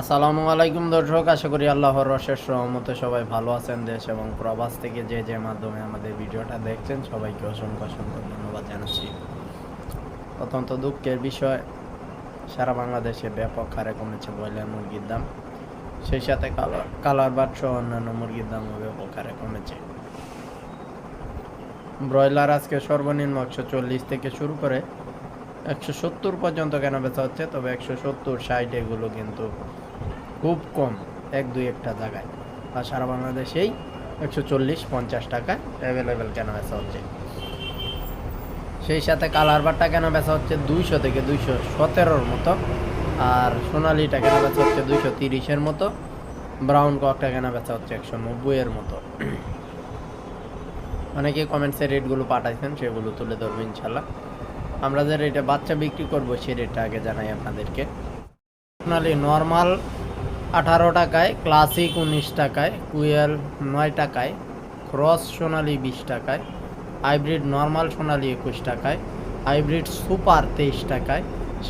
আসসালামু আলাইকুম দর্শক, আশা করি আল্লাহর রশেষ রহমতে সবাই ভালো আছেন দেশ এবং প্রবাস থেকে যে যে মাধ্যমে আমাদের ভিডিওটা দেখছেন, সবাইকে অসংখ্য অসংখ্য ধন্যবাদ জানাচ্ছি। অত্যন্ত দুঃখের বিষয়, সারা বাংলাদেশে ব্যাপক হারে কমেছে ব্রয়লার মুরগির দাম। সেই সাথে কালার কালার বাট সহ অন্যান্য মুরগির দামও ব্যাপক হারে কমেছে। ব্রয়লার আজকে সর্বনিম্ন একশো চল্লিশ থেকে শুরু করে একশো সত্তর পর্যন্ত কেনা বেচা হচ্ছে, তবে একশো সত্তর ষাট এগুলো কিন্তু খুব কম, এক, দুই, একটা জায়গায়। আর সারা বাংলাদেশেই একশো চল্লিশ, পঞ্চাশ টাকায় অ্যাভেলেবেল কেনা বেচা হচ্ছে? সেই সাথে কালার বারটা কেনা বেচা হচ্ছে? দুইশো থেকে দুইশো সতেরোর মতো। আর সোনালিটা কেনা বেচা হচ্ছে? দুইশো তিরিশের মতো। ব্রাউন ককটা কেনা বেচা হচ্ছে? একশো নব্বইয়ের মতো। অনেকে কমেন্টসে রেটগুলো পাঠাইছেন, সেগুলো তুলে ধরবো ইনশাল্লাহ আমরা যে রেটে বাচ্চা বিক্রি করব সেই রেটটা আগে জানাই আপনাদেরকে। সোনালি নর্মাল আঠারো টাকায়, ক্লাসিক উনিশ টাকায়, কুয়েল নয় টাকায়, ক্রস সোনালি বিশ টাকায়, হাইব্রিড নর্মাল সোনালি একুশ টাকায়, হাইব্রিড সুপার তেইশ টাকায়,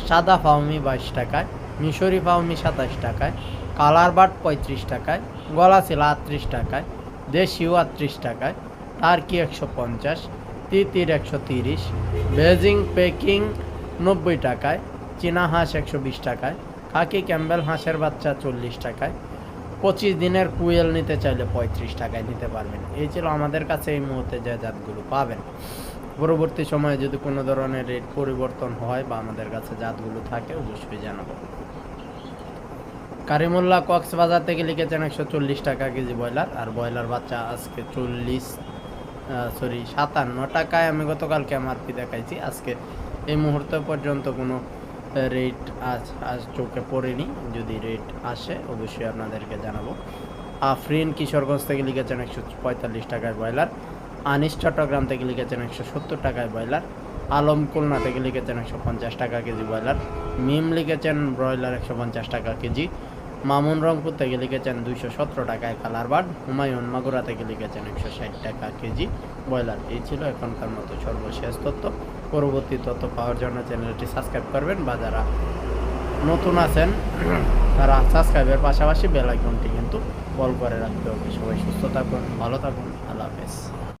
সাদা ফাউমি বাইশ টাকায়, মিশরি ফাউমি সাতাশ টাকায়, কালার বাট পঁয়ত্রিশ টাকায় গলাশিল আটত্রিশ টাকায় দেশিও আটত্রিশ টাকায়, টার্কি একশো পঞ্চাশ, তিতির একশো তিরিশ, বেজিং পেকিং নব্বই টাকায়, চীনা হাঁস একশো বিশ টাকায় খাকি ক্যাম্বেল হাঁসের বাচ্চা চল্লিশ টাকায়। পঁচিশ দিনের কুয়েল নিতে চাইলে পঁয়ত্রিশ টাকায় নিতে পারবেন। এই ছিল আমাদের কাছে এই মুহূর্তে যে জাতগুলো পাবেন। পরবর্তী সময়ে যদি কোনো ধরনের রেট পরিবর্তন হয় বা আমাদের কাছে জাতগুলো থাকে, অবশ্যই জানাব। কারিমুল্লাহ কক্সবাজার থেকে লিখেছেন একশো চল্লিশ টাকা কেজি ব্রয়লার। আর ব্রয়লার বাচ্চা আজকে চল্লিশ সরি সাতান্ন টাকায়। আমি গতকালকে এমআরপি দেখাইছি। আজকে এই মুহূর্ত পর্যন্ত কোনো রেট আজ আজ চোখে পড়েনি। যদি রেট আসে, অবশ্যই আপনাদেরকে জানাব। আফরিন কিশোরগঞ্জ থেকে লিখেছেন একশো পঁয়তাল্লিশ টাকায় ব্রয়লার। আনিস চট্টগ্রাম থেকে লিখেছেন একশো সত্তর টাকায় ব্রয়লার। আলম খুলনা থেকে লিখেছেন একশো পঞ্চাশ টাকা কেজি ব্রয়লার। মিম লিখেছেন ব্রয়লার একশো পঞ্চাশ টাকা কেজি। মামুন রংপুর থেকে লিখেছেন দুইশো সতেরো টাকায় কালার বার্ড। হুমায়ুন মাগুরা থেকে লিখেছেন একশো ষাট টাকা কেজি ব্রয়লার। এই ছিল এখনকার মতো সর্বশেষ তথ্য। পরবর্তী তথ্য পাওয়ার জন্য চ্যানেলটি সাবস্ক্রাইব করবেন বা যারা নতুন আছেন, তারা সাবস্ক্রাইবের পাশাপাশি বেল আইকনটি কিন্তু কল করে রাখতে হবে। সবাই সুস্থ থাকুন, ভালো থাকুন, আল্লাহ হাফেজ।